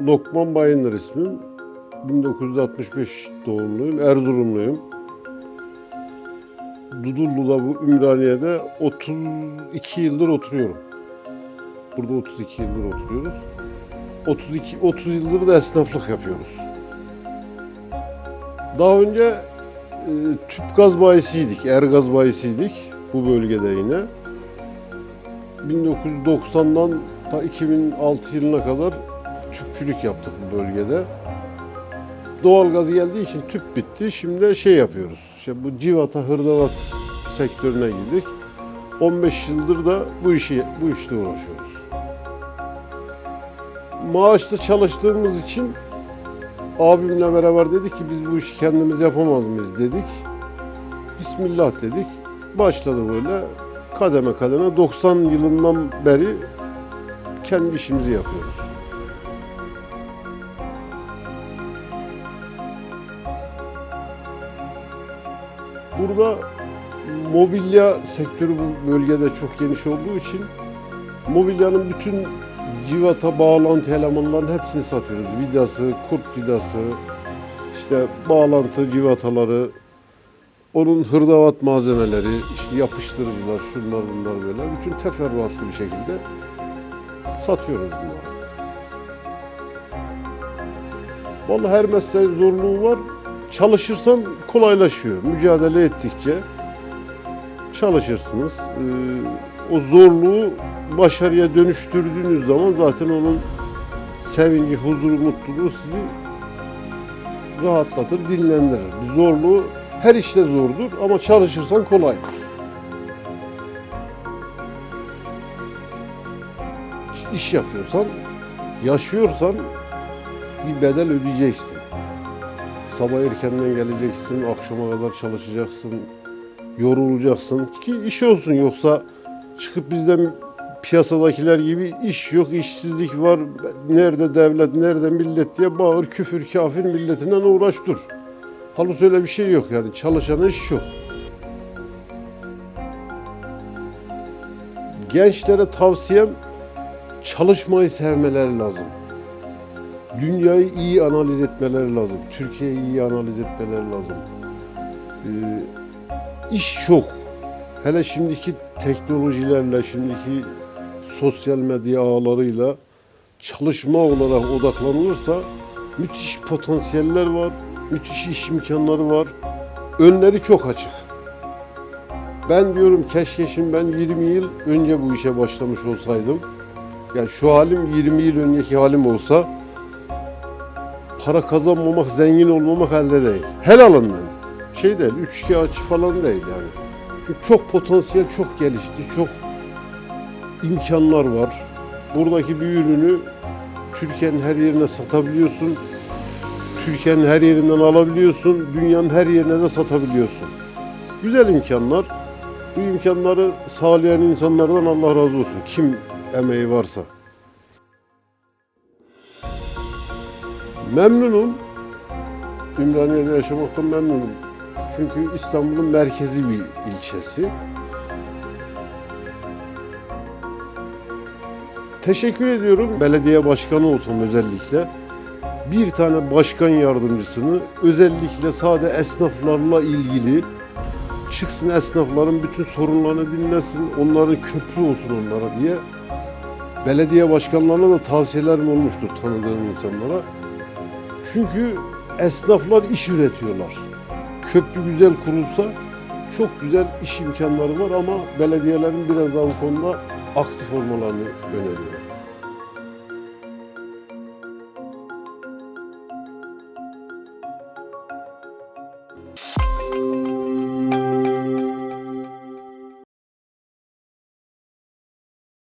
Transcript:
Lokman Bayındır ismim. 1965 doğumluyum, Erzurumluyum. Dudullu'da bu Ümraniye'de 32 yıldır oturuyorum. Burada 32 yıldır oturuyoruz. 32 30 yıldır da esnaflık yapıyoruz. Daha önce e, tüp gaz bayisiydik, er gaz bayisiydik bu bölgede yine. 1990'dan ta 2006 yılına kadar tüpçülük yaptık bu bölgede. Doğal gaz geldiği için tüp bitti. Şimdi şey yapıyoruz. İşte bu civata, hırdavat sektörüne girdik. 15 yıldır da bu işi bu işte uğraşıyoruz. Maaşlı çalıştığımız için abimle beraber dedik ki biz bu işi kendimiz yapamaz mıyız dedik. Bismillah dedik. Başladı böyle kademe kademe 90 yılından beri kendi işimizi yapıyoruz. Burada mobilya sektörü bu bölgede çok geniş olduğu için mobilyanın bütün civata bağlantı elemanlarının hepsini satıyoruz. Vidası, kurt vidası, işte bağlantı civataları, onun hırdavat malzemeleri, işte yapıştırıcılar, şunlar bunlar böyle bütün teferruatlı bir şekilde satıyoruz bunları. Vallahi her mesleğin zorluğu var. Çalışırsan kolaylaşıyor. Mücadele ettikçe çalışırsınız. Ee, o zorluğu başarıya dönüştürdüğünüz zaman zaten onun sevinci, huzuru, mutluluğu sizi rahatlatır, dinlendirir. Zorluğu her işte zordur ama çalışırsan kolaydır. İş yapıyorsan, yaşıyorsan bir bedel ödeyeceksin. Sabah erkenden geleceksin, akşama kadar çalışacaksın, yorulacaksın ki iş olsun yoksa çıkıp bizden piyasadakiler gibi iş yok, işsizlik var, nerede devlet, nerede millet diye bağır, küfür, kafir milletinden uğraş dur. Halbuki öyle bir şey yok yani çalışana iş yok. Gençlere tavsiyem çalışmayı sevmeleri lazım. Dünyayı iyi analiz etmeleri lazım. Türkiye'yi iyi analiz etmeleri lazım. Ee, iş çok. Hele şimdiki teknolojilerle, şimdiki sosyal medya ağlarıyla çalışma olarak odaklanılırsa müthiş potansiyeller var, müthiş iş imkanları var. Önleri çok açık. Ben diyorum keşke şimdi ben 20 yıl önce bu işe başlamış olsaydım. Yani şu halim 20 yıl önceki halim olsa para kazanmamak, zengin olmamak elde değil. Her alandan. Şey değil, üçkağıtçı açı falan değil yani. Çünkü çok potansiyel, çok gelişti, çok imkanlar var. Buradaki bir ürünü Türkiye'nin her yerine satabiliyorsun. Türkiye'nin her yerinden alabiliyorsun. Dünyanın her yerine de satabiliyorsun. Güzel imkanlar. Bu imkanları sağlayan insanlardan Allah razı olsun. Kim emeği varsa. Memnunum. Ümraniye'de yaşamaktan memnunum. Çünkü İstanbul'un merkezi bir ilçesi. Teşekkür ediyorum. Belediye başkanı olsam özellikle bir tane başkan yardımcısını özellikle sade esnaflarla ilgili çıksın esnafların bütün sorunlarını dinlesin, onların köprü olsun onlara diye belediye başkanlarına da tavsiyelerim olmuştur tanıdığım insanlara. Çünkü esnaflar iş üretiyorlar. Köprü güzel kurulsa çok güzel iş imkanları var ama belediyelerin biraz daha bu konuda aktif olmalarını öneriyorum.